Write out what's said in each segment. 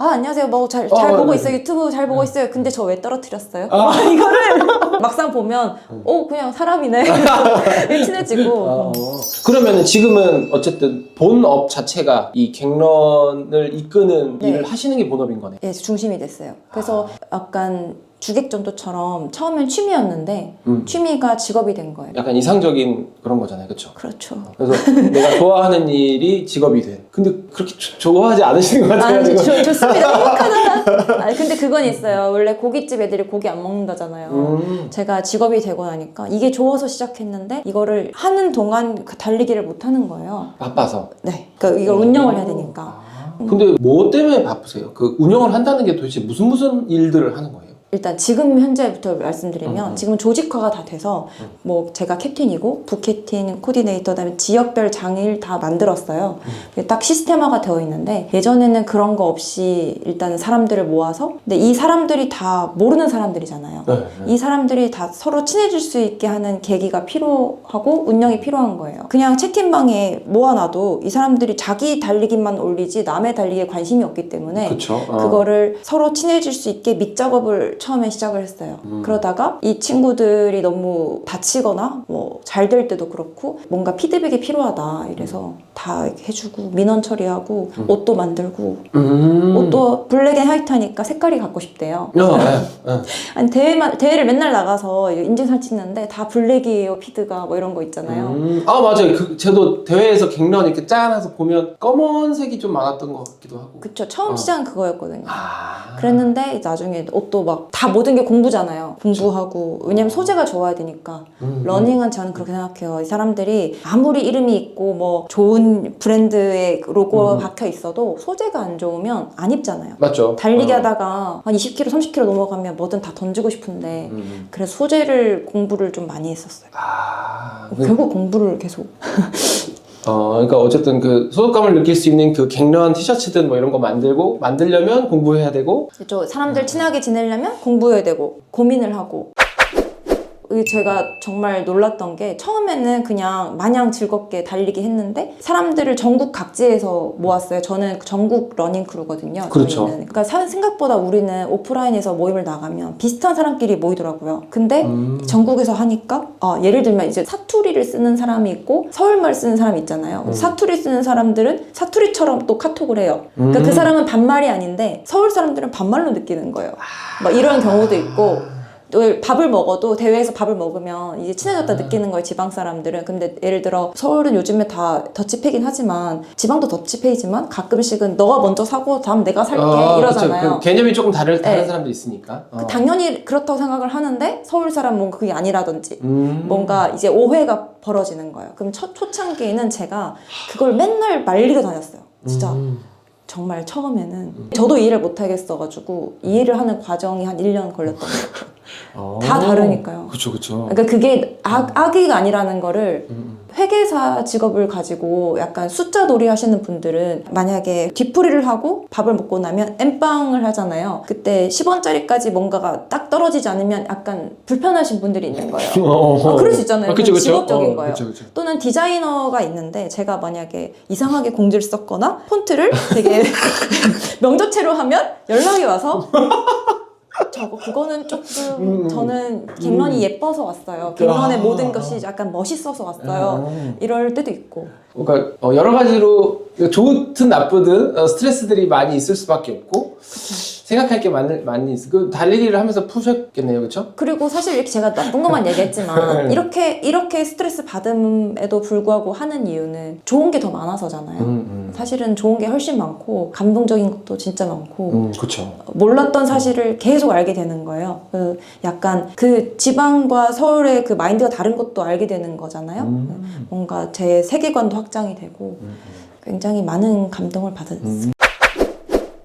아 안녕하세요 뭐잘 어, 잘 보고 네. 있어요 유튜브 잘 보고 있어요 근데 저 왜 떨어뜨렸어요 아. 이거를 막상 보면 어 그냥 사람이네 친해지고 어. 그러면은 지금은 어쨌든 본업 자체가 이 갱런을 이끄는 네. 일을 하시는 게 본업인 거네. 예 중심이 됐어요 그래서 아. 약간 주객전도처럼 처음엔 취미였는데 음. 취미가 직업이 된 거예요 약간 이상적인 그런 거잖아요, 그렇죠? 그렇죠 그래서 내가 좋아하는 일이 직업이 돼. 근데 그렇게 조- 좋아하지 않으시는 것 같아요. 아, 지금. 좋, 좋습니다. 행복하다. 아, 근데 그건 있어요. 원래 고깃집 애들이 고기 안 먹는다잖아요. 음. 제가 직업이 되고 나니까 이게 좋아서 시작했는데 이거를 하는 동안 그 달리기를 못 하는 거예요. 바빠서. 네. 그러니까 이걸 운영을 해야 되니까. 아. 근데 뭐 때문에 바쁘세요? 그 운영을 한다는 게 도대체 무슨 무슨 일들을 하는 거예요? 일단 지금 현재부터 말씀드리면 음. 지금 조직화가 다 돼서 음. 뭐 제가 캡틴이고 부캡틴 코디네이터 그다음에 지역별 장일 다 만들었어요. 음. 딱 시스템화가 되어 있는데 예전에는 그런 거 없이 일단은 사람들을 모아서 근데 이 사람들이 다 모르는 사람들이잖아요. 네. 이 사람들이 다 서로 친해질 수 있게 하는 계기가 필요하고 운영이 필요한 거예요. 그냥 채팅방에 모아놔도 이 사람들이 자기 달리기만 올리지 남의 달리기에 관심이 없기 때문에 그렇죠. 어. 그거를 서로 친해질 수 있게 밑작업을 처음에 시작을 했어요. 음. 그러다가 이 친구들이 너무 다치거나 뭐 잘 될 때도 그렇고 뭔가 피드백이 필요하다 이래서 다 이렇게 해주고 민원 처리하고 음. 옷도 만들고 음. 옷도 블랙 앤 화이트 하니까 색깔이 갖고 싶대요. 어, 네. 네. 아니 대회만 대회를 맨날 나가서 인증사진 찍는데 다 블랙이에요 피드가 뭐 이런 거 있잖아요. 음, 아 맞아요. 그 저도 대회에서 갱런 이렇게 짜놔서 보면 검은색이 좀 많았던 것 같기도 하고. 그쵸 처음 어. 시작은 그거였거든요. 아. 그랬는데 나중에 옷도 막다 모든 게 공부잖아요. 공부하고 왜냐면 소재가 좋아야 되니까 음, 러닝은 저는 그렇게 생각해요. 이 사람들이 아무리 이름이 있고 뭐 좋은 브랜드의 로고 음. 박혀 있어도 소재가 안 좋으면 안 입잖아요. 맞죠. 달리기 어. 하다가 한 20km, 30km 넘어가면 뭐든 다 던지고 싶은데 음. 그래서 소재를 공부를 좀 많이 했었어요. 아. 그- 결국 공부를 계속 어, 그러니까 어쨌든 그 소속감을 느낄 수 있는 그 갱런 티셔츠든 뭐 이런 거 만들고 만들려면 공부해야 되고. 그렇죠. 사람들 친하게 지내려면 공부해야 되고 고민을 하고 제가 정말 놀랐던 게 처음에는 그냥 마냥 즐겁게 달리기 했는데 사람들을 전국 각지에서 모았어요. 저는 전국 러닝 크루거든요. 그렇죠. 저희는. 그러니까 사- 생각보다 우리는 오프라인에서 모임을 나가면 비슷한 사람끼리 모이더라고요. 근데 음. 전국에서 하니까 아, 예를 들면 이제 사투리를 쓰는 사람이 있고 서울말 쓰는 사람이 있잖아요. 음. 사투리 쓰는 사람들은 사투리처럼 또 카톡을 해요. 그러니까 음. 그 사람은 반말이 아닌데 서울 사람들은 반말로 느끼는 거예요. 막 이런 경우도 있고 또 밥을 먹어도 대회에서 밥을 먹으면 이제 친해졌다 느끼는 거예요 지방 사람들은 근데 예를 들어 서울은 요즘에 다 더치페이긴 하지만 지방도 더치페이지만 가끔씩은 너가 먼저 사고 다음 내가 살게 아, 이러잖아요 그쵸. 그 개념이 조금 다른 다른 네. 사람도 있으니까. 어. 그 당연히 그렇다고 생각을 하는데 서울 사람 뭔가 그게 아니라든지 음. 뭔가 이제 오해가 벌어지는 거예요 그럼 첫 초창기에는 제가 그걸 맨날 말리고 다녔어요 진짜 음. 정말 처음에는 저도 이해를 못 하겠어가지고 이해를 하는 과정이 한 1년 걸렸던 것 같아요. 어. 다 다르니까요. 그쵸 그쵸. 그러니까 그게 악, 악의가 아니라는 거를 음. 회계사 직업을 가지고 약간 숫자 놀이 하시는 분들은 만약에 뒤풀이를 하고 밥을 먹고 나면 엠빵을 하잖아요. 그때 10원짜리까지 뭔가가 딱 떨어지지 않으면 약간 불편하신 분들이 있는 거예요. 어, 아, 그럴 수 있잖아요. 그쵸, 그건 그쵸. 직업적인 어, 거예요. 그쵸, 그쵸. 또는 디자이너가 있는데 제가 만약에 이상하게 공지를 썼거나 폰트를 되게 명저체로 하면 연락이 와서 저거 그거는 조금 음. 저는 갱런이 예뻐서 왔어요. 갱런의 아. 모든 것이 약간 멋있어서 왔어요. 아. 이럴 때도 있고. 그러니까 어, 여러 가지로 좋든 나쁘든 어, 스트레스들이 많이 있을 수밖에 없고 생각할 게 많이 많이 있어. 그 달리기를 하면서 푸셨겠네요, 그렇죠? 그리고 사실 이렇게 제가 나쁜 것만 얘기했지만 네. 이렇게 이렇게 스트레스 받음에도 불구하고 하는 이유는 좋은 게 더 많아서잖아요. 음, 사실은 좋은 게 훨씬 많고 감동적인 것도 진짜 많고 음, 그렇죠. 몰랐던 사실을 계속 알게 되는 거예요. 그 약간 그 지방과 서울의 그 마인드가 다른 것도 알게 되는 거잖아요. 음. 뭔가 제 세계관도 확장이 되고 음. 굉장히 많은 감동을 받았어요. 음.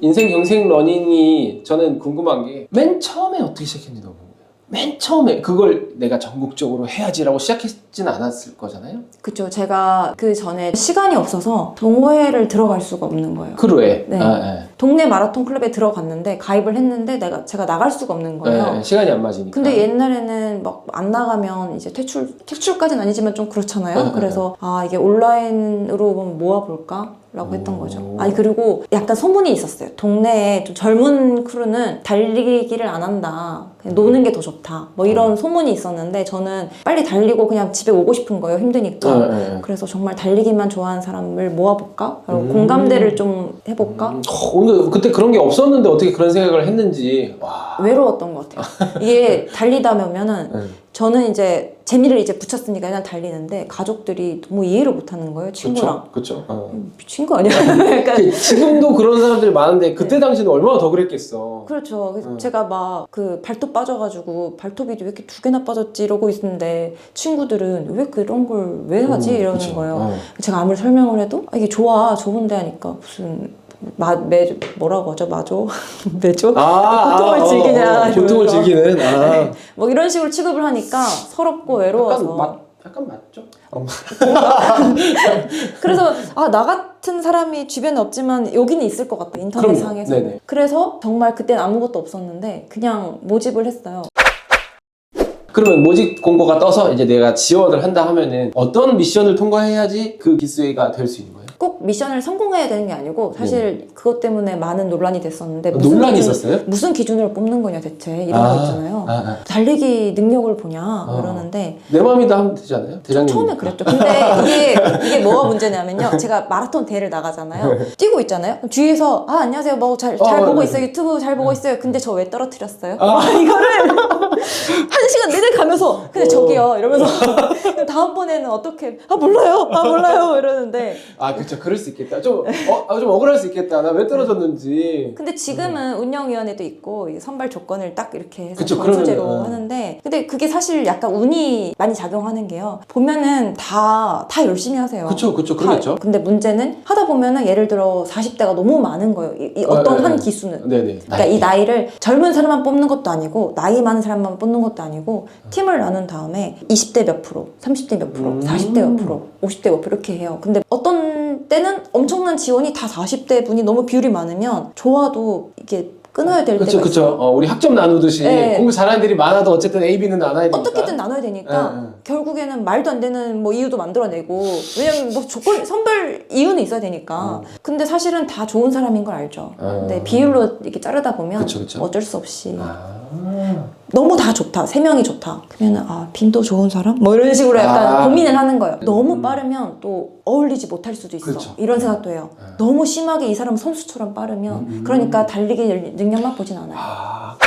인생 경생 러닝이 저는 궁금한 게 맨 처음에 어떻게 시작했는지 너무 궁금해요. 맨 처음에 그걸 내가 전국적으로 해야지라고 시작했진 않았을 거잖아요. 그쵸. 제가 그 전에 시간이 없어서 동호회를 들어갈 수가 없는 거예요. 크루에. 네. 아, 예. 동네 마라톤 클럽에 들어갔는데 가입을 했는데 내가 제가 나갈 수가 없는 거예요. 네, 시간이 안 맞으니까. 근데 옛날에는 막 안 나가면 이제 퇴출 퇴출까지는 아니지만 좀 그렇잖아요. 네, 그래서 아 이게 온라인으로 그럼 모아볼까 라고 했던 오. 거죠. 아니 그리고 약간 소문이 있었어요. 동네에 좀 젊은 크루는 달리기를 안 한다. 그냥 노는 게 더 좋다. 뭐 이런 소문이 있었는데 저는 빨리 달리고 그냥 집에 오고 싶은 거예요. 힘드니까. 네, 네, 네. 그래서 정말 달리기만 좋아하는 사람을 모아볼까? 음. 공감대를 좀 해볼까? 음, 어, 오늘 그때 그런 게 없었는데 어떻게 그런 생각을 했는지. 와. 외로웠던 것 같아요. 이게 달리다 보면은 네. 저는 이제 재미를 이제 붙였으니까 그냥 달리는데 가족들이 너무 이해를 못하는 거예요 친구랑 그렇죠. 어. 미친 거 아니야? 약간 지금도 그런 사람들이 많은데 그때 당시는 얼마나 더 그랬겠어. 그렇죠. 그래서 음. 제가 막 그 발톱 빠져가지고 발톱이 왜 이렇게 두 개나 빠졌지 이러고 있는데 친구들은 왜 그런 걸 왜 하지 음, 이러는 그쵸. 거예요. 어. 제가 아무리 설명을 해도 아, 이게 좋아 좋은데 하니까 무슨 마, 매, 뭐라고 하죠? 마조? 매조? 아, 고통을 아, 어, 즐기냐, 어, 고통을 이러면서. 즐기는. 아. 뭐 이런 식으로 취급을 하니까 서럽고 외로워서 약간 맞죠? 어. 그래서 아 나 같은 사람이 주변에 없지만 여기는 있을 것 같다. 인터넷상에서. 그래서 정말 그때는 아무것도 없었는데 그냥 모집을 했어요 그러면 모집 공고가 떠서 이제 내가 지원을 한다 하면은 어떤 미션을 통과해야지 그 기수회가 될 수 있는 거예요? 꼭 미션을 성공해야 되는 게 아니고 사실 그것 때문에 많은 논란이 됐었는데 네. 논란이 기준- 있었어요? 무슨 기준으로 뽑는 거냐 대체 이런 아, 거 있잖아요 아, 아. 달리기 능력을 보냐 어. 이러는데 내 마음이다 하면 되잖아요. 대장님. 처음에 그랬죠. 근데 이게 이게 뭐가 문제냐면요. 제가 마라톤 대회를 나가잖아요. 뛰고 있잖아요. 그럼 뒤에서 아 안녕하세요. 뭐 잘 잘 어, 보고 네. 있어요. 유튜브 잘 보고 있어요. 근데 저 왜 떨어뜨렸어요? 아. 이거를 한 시간 내내 가면서 근데 어. 저기요 이러면서 다음번에는 어떻게 아 몰라요. 아 몰라요 이러는데 아 그렇죠. 그럴 수 있겠다. 좀, 어, 아, 좀 억울할 수 있겠다. 나 왜 떨어졌는지. 근데 지금은 운영위원회도 있고 선발 조건을 딱 이렇게 해서 음. 그쵸, 점수제로 그러면은, 어. 하는데 근데 그게 사실 약간 운이 많이 작용하는 게요. 보면은 다 다 열심히 하세요. 그쵸, 그쵸. 다- 그러겠죠. 근데 문제는 하다 보면은 예를 들어 40대가 너무 많은 거예요. 이, 이 어떤 네, 한 네. 기수는. 네네. 그러니까 이 나이를 젊은 사람만 뽑는 것도 아니고 나이 많은 사람만 뽑는 것도 아니고 팀을 나눈 다음에 20대 몇 프로, 30대 몇 프로, 음. 40대 몇 프로, 50대 몇 프로 이렇게 해요. 근데 어떤 때는 엄청난 지원이 다 40대 분이 너무 비율이 많으면 좋아도 이게 끊어야 될 그쵸, 때가 그쵸. 있어요. 어, 우리 학점 나누듯이 네. 공부 잘하는 애들이 많아도 어쨌든 A, B는 나눠야 되니까. 어떻게든 나눠야 되니까 네, 네. 결국에는 말도 안 되는 뭐 이유도 만들어내고 왜냐면 뭐 조건 선별 이유는 있어야 되니까 근데 사실은 다 좋은 사람인 걸 알죠 음. 아. 근데 비율로 이렇게 자르다 보면 그쵸, 그쵸. 어쩔 수 없이 아. 너무 다 좋다 세 명이 좋다 그러면은 아 빈도 좋은 사람 뭐 이런 식으로 약간 아. 고민을 하는 거예요 너무 음. 빠르면 또 어울리지 못할 수도 있어 그렇죠. 이런 생각도 해요 아. 너무 심하게 이 사람 선수처럼 빠르면 음, 음. 그러니까 달리기 능력만 보진 않아요 아.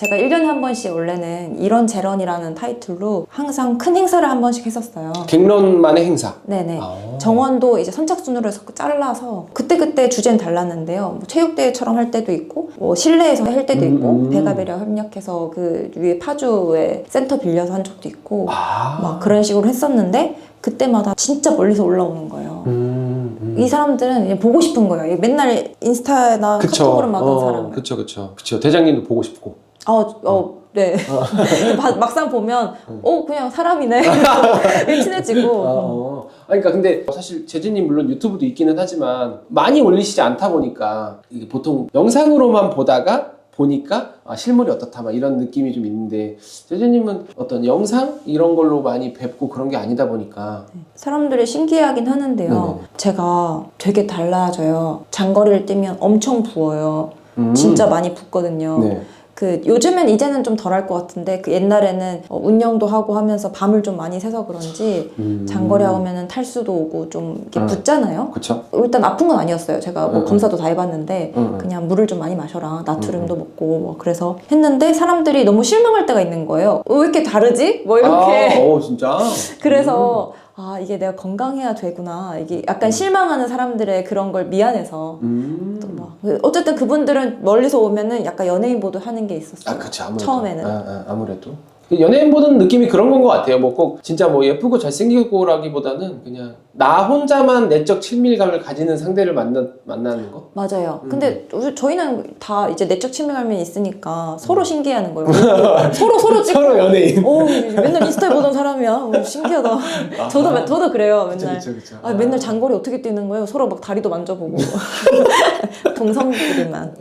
제가 1년에 한 번씩 원래는 이런 재런이라는 타이틀로 항상 큰 행사를 한 번씩 했었어요. 갱년만의 행사. 네네. 아. 정원도 이제 선착순으로 해서 잘라서 그때그때 주제는 달랐는데요. 뭐 체육대회처럼 할 때도 있고, 뭐 실내에서 할 때도 있고, 음. 배가배려 협력해서 그 위에 파주에 센터 빌려서 한 적도 있고, 아. 막 그런 식으로 했었는데, 그때마다 진짜 멀리서 올라오는 거예요. 음, 음. 이 사람들은 그냥 보고 싶은 거예요. 맨날 인스타나 그쵸. 카톡으로만 하던 어, 사람을. 그쵸, 그쵸. 그쵸. 대장님도 보고 싶고. 어, 어, 네. 마- 막상 보면, 어, 그냥 사람이네. 친해지고. 어. 아니, 그러니까 근데 사실 재진님 물론 유튜브도 있기는 하지만 많이 올리시지 않다 보니까 이게 보통 영상으로만 보다가 보니까 아, 실물이 어떻다 막 이런 느낌이 좀 있는데 재진님은 어떤 영상 이런 걸로 많이 뵙고 그런 게 아니다 보니까 사람들이 신기해하긴 하는데요. 네네. 제가 되게 달라져요. 장거리를 뛰면 엄청 부어요. 음. 진짜 많이 붓거든요. 네. 그 요즘엔 이제는 좀 덜 할 것 같은데 그 옛날에는 어, 운영도 하고 하면서 밤을 좀 많이 새서 그런지 음. 장거리 하면은 탈수도 오고 좀 이렇게 음. 붓잖아요. 그쵸. 일단 아픈 건 아니었어요. 제가 뭐 음. 검사도 다 해봤는데 음. 그냥 물을 좀 많이 마셔라. 나트륨도 음. 먹고 뭐 그래서 했는데 사람들이 너무 실망할 때가 있는 거예요. 어, 왜 이렇게 다르지? 뭐 이렇게. 아, 어, 진짜. 그래서 아 이게 내가 건강해야 되구나 이게 약간 실망하는 사람들의 그런 걸 미안해서 음. 또 막. 어쨌든 그분들은 멀리서 오면은 약간 연예인 보도 하는 게 있었어요 아, 그치. 아무래도. 처음에는 아, 아, 아무래도. 연예인 보는 느낌이 그런 건 것 같아요. 뭐 꼭 진짜 뭐 예쁘고 잘생기고라기보다는 그냥 나 혼자만 내적 친밀감을 가지는 상대를 만나 만나는 거. 맞아요. 음. 근데 우리- 저희는 다 이제 내적 친밀감이 있으니까 서로 신기해하는 거예요. 서로 서로 찍고. 음. 서로 연예인. 오, 맨날 인스타에 보던 사람이야. 오, 신기하다. 저도 맨- 저도 그래요. 맨날. 그쵸, 그쵸. 아, 맨날 장거리 어떻게 뛰는 거예요? 서로 막 다리도 만져보고. 동성끼리만.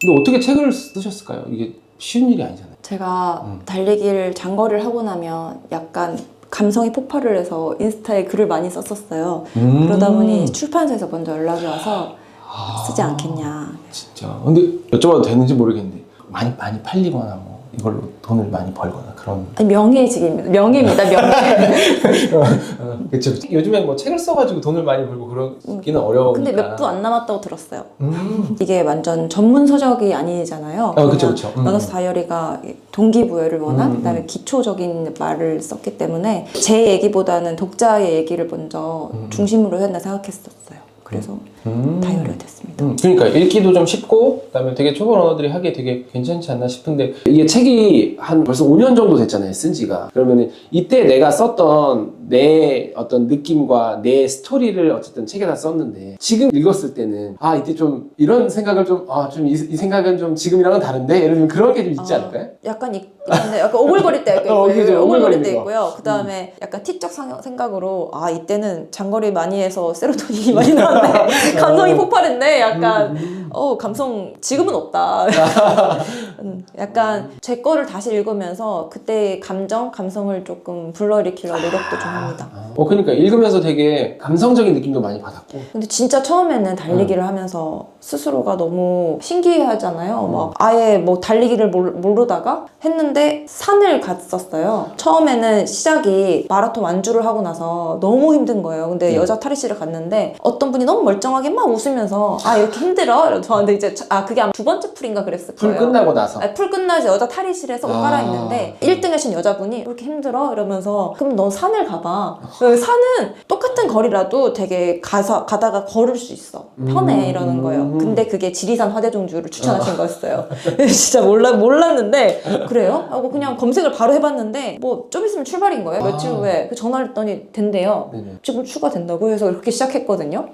근데 어떻게 책을 쓰셨을까요? 이게 쉬운 일이 아니잖아요. 제가 음. 달리기를 장거리를 하고 나면 약간 감성이 폭발을 해서 인스타에 글을 많이 썼었어요. 음. 그러다 보니 출판사에서 먼저 연락이 와서 아, 쓰지 않겠냐. 진짜. 근데 여쭤봐도 되는지 모르겠는데 많이 많이 팔리거나 뭐 이걸로 돈을 많이 벌거나 그런. 아니, 명예직입니다. 명예입니다. 명예. 그렇죠. 요즘에 뭐 책을 써가지고 돈을 많이 벌고 그러기는 어려우니까. 근데 몇 부 안 남았다고 들었어요. 음. 이게 완전 전문 서적이 아니잖아요. 아, 그쵸, 그쵸. 음. 러너스 다이어리가 동기부여를 원한 음, 그다음에 기초적인 말을 썼기 때문에 제 얘기보다는 독자의 얘기를 먼저 음. 중심으로 했나 생각했었어요. 그래서 음. 다이어리가 됐습니다. 음, 그러니까 읽기도 좀 쉽고 그다음에 되게 초보 러너들이 하기 되게 괜찮지 않나 싶은데 이게 책이 한 벌써 5년 정도 됐잖아요 쓴 지가 그러면은 이때 내가 썼던 내 어떤 느낌과 내 스토리를 어쨌든 책에다 썼는데 지금 읽었을 때는 아 이때 좀 이런 생각을 좀 아 좀 이 생각은 좀 지금이랑은 다른데 예를 들면 그런 게 좀 있지 아, 않을까요? 약간 있- 있는데 약간 오글거릴 때 있고요. 어, 그죠. 오글거릴 오글거리는 거. 있고요. 그 다음에 약간 티적 상- 생각으로 아 이때는 장거리 많이 해서 세로토닌이 많이 나왔네. 감성이 폭발했네. 약간 어 감성 지금은 없다. 음, 약간 제 거를 다시 읽으면서 그때의 감정, 감성을 조금 불러일으키려 노력도 좀 합니다. 어 그러니까 읽으면서 되게 감성적인 느낌도 많이 받았고 근데 진짜 처음에는 달리기를 하면서 스스로가 너무 신기하잖아요. 막 아예 뭐 달리기를 모르, 모르다가 했는데 산을 갔었어요. 처음에는 시작이 마라톤 완주를 하고 나서 너무 힘든 거예요. 근데 네. 여자 탈의실을 갔는데 어떤 분이 너무 멀쩡하게 막 웃으면서 아 이렇게 힘들어? 저한테 이제 아 그게 아마 두 번째 풀인가 그랬을 풀 거예요. 끝나고 나서 아, 풀 끝나서 여자 탈의실에서 옷 아. 갈아입는데 1등 하신 여자분이 이렇게 힘들어? 이러면서 그럼 넌 산을 가봐. 그 산은 똑같은 거리라도 되게 가서, 가다가 걸을 수 있어. 편해 음. 이러는 거예요. 근데 그게 지리산 화대종주를 추천하신 거였어요. 진짜 몰라, 몰랐는데 그래요? 하고 그냥 검색을 바로 해봤는데 뭐 좀 있으면 출발인 거예요. 며칠 아. 후에 그 전화를 했더니 된대요. 네네. 지금 추가된다고 해서 그렇게 시작했거든요.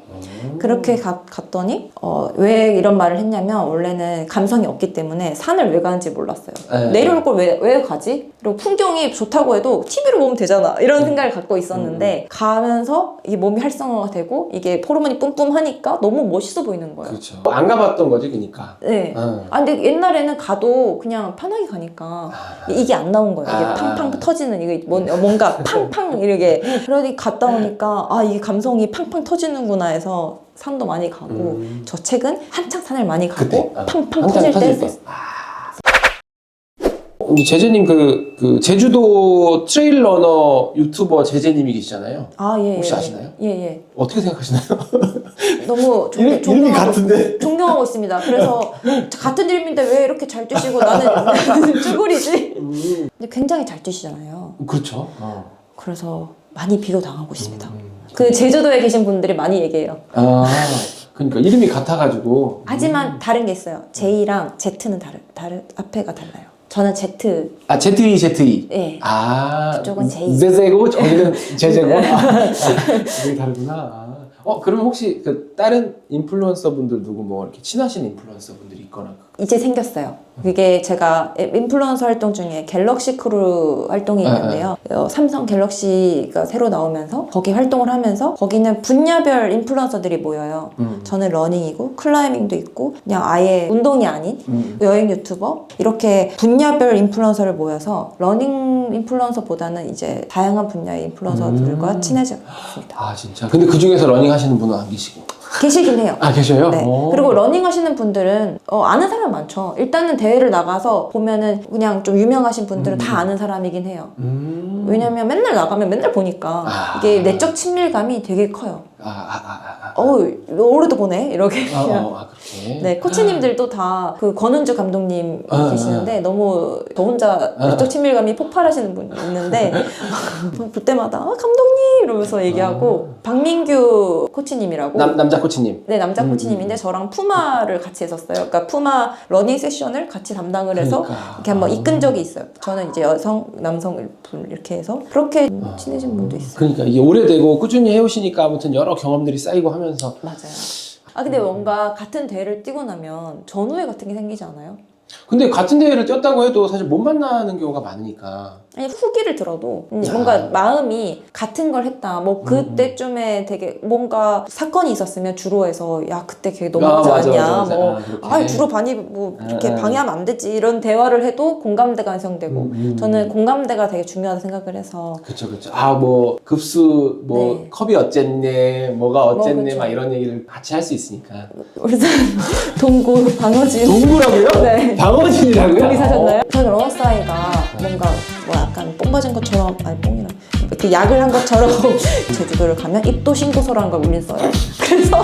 음. 그렇게 가- 갔더니 어, 왜 이런 말을 했냐면 원래는 감성이 없기 때문에 산을 왜 가는지 몰랐어요. 네. 내려올 걸 왜 왜 가지? 그리고 풍경이 좋다고 해도 TV로 보면 되잖아. 이런 음. 생각을 갖고 있었는데 가면서 이게 몸이 활성화가 되고 이게 호르몬이 뿜뿜하니까 너무 멋있어 보이는 거예요. 그 렇죠 안 가봤던 거지 그니까 네. 어. 아 근데 옛날에는 가도 그냥 편하게 가니까 이게 안 나온 거예요. 이게 아. 팡팡 터지는 이게 뭔- 뭔가 팡팡 이렇게 그러니 갔다 오니까 아 이게 감성이 팡팡 터지는구나 해서 산도 많이 가고 음. 저 책은 한창 산을 많이 가고 그때, 아, 팡팡 한창 터질 때 터질 때. 했었어. 근데 제재님 그, 그 제주도 트레일 러너 유튜버 제재님이 계시잖아요. 아 예. 혹시 예, 아시나요? 예 예. 어떻게 생각하시나요? 너무 존, 이름- 이름이 존경하고 같은데? 존경하고 있습니다. 그래서 같은 이름인데 왜 이렇게 잘 뛰시고 나는 쭈구리지? 근데 굉장히 잘 뛰시잖아요. 그렇죠. 어. 그래서 많이 비교당하고 있습니다. 음. 그 제주도에 계신 분들이 많이 얘기해요. 아, 그러니까 이름이 같아가지고. 하지만 다른 게 있어요. J랑 Z는 다른 다른 앞에가 달라요. 저는 Z. 아, ZE, ZE. 예. 아, 그쪽은 J. 제제고 저희는 제제고. 아, 그게 다르구나. 아. 어, 그러면 혹시 그 다른 인플루언서 분들 누구 뭐 이렇게 친하신 인플루언서 분들이 있거나. 이제 생겼어요. 그게 제가 인플루언서 활동 중에 갤럭시 크루 활동이 아, 있는데요. 어, 삼성 갤럭시가 새로 나오면서 거기 활동을 하면서 거기는 분야별 인플루언서들이 모여요. 음. 저는 러닝이고 클라이밍도 있고 그냥 아예 운동이 아닌 음. 여행 유튜버 이렇게 분야별 인플루언서를 모여서 러닝 인플루언서보다는 이제 다양한 분야의 인플루언서들과 음. 친해지고 있습니다. 아, 진짜. 근데 그 중에서 러닝 하시는 분은 안 계시고. 계시긴 해요. 아, 계셔요? 네. 오. 그리고 러닝 하시는 분들은 어, 아는 사람 많죠. 일단은 대회를 나가서 보면은 그냥 좀 유명하신 분들은 다 아는 사람이긴 해요. 음. 왜냐면 맨날 나가면 맨날 보니까 아. 이게 내적 친밀감이 되게 커요. 아, 아, 아, 아. 어우 올해도 보네 이렇게 아, 어, 아 그렇게. 네, 코치님들도 다 그 권은주 감독님 아, 계시는데 너무 저 혼자 내적 친밀감이 폭발하시는 분이 있는데 볼 때마다 아, 감독님 이러면서 얘기하고 박민규 코치님이라고 남 남자 코치님. 네 남자 음, 코치님인데 저랑 푸마를 같이 했었어요. 그러니까 푸마 러닝 세션을 같이 담당을 해서 그러니까. 이렇게 한번 이끈 적이 있어요. 저는 이제 여성, 남성 둘 이렇게 해서 그렇게 아. 친해진 분도 있어요. 그러니까 이게 오래되고 꾸준히 해오시니까 아무튼 여러 경험들이 쌓이고 하면서 맞아요. 아 근데 뭔가 같은 대회를 뛰고 나면 전우회 같은 게 생기지 않아요? 근데 같은 대회를 뛰었다고 해도 사실 못 만나는 경우가 많으니까 아니 후기를 들어도 이제 아. 뭔가 마음이 같은 걸 했다. 뭐 음. 그때쯤에 되게 뭔가 사건이 있었으면 주로 해서 야 그때 걔 아, 너무하지 맞아, 않냐. 맞아, 맞아. 뭐 아, 그렇게. 아, 주로 반이 뭐 이렇게 아, 아. 방해하면 안 되지 이런 대화를 해도 공감대가 형성되고 음, 음. 저는 공감대가 되게 중요하다 생각을 해서 그쵸 그쵸 아 뭐 급수 뭐 네. 컵이 어쨌네 뭐가 어쨌네 뭐, 그쵸. 막 이런 얘기를 같이 할 수 있으니까 우리 동구 방어진 동구라고요? 네. 방어진이라고요? 거기 사셨나요? 저는 러너사이가 뭔가 뭐 약간 뽕 맞은 것처럼 아니 뽕이라 그 약을 한 것처럼 제주도를 가면 입도 신고서라는 걸 우린 써요. 그래서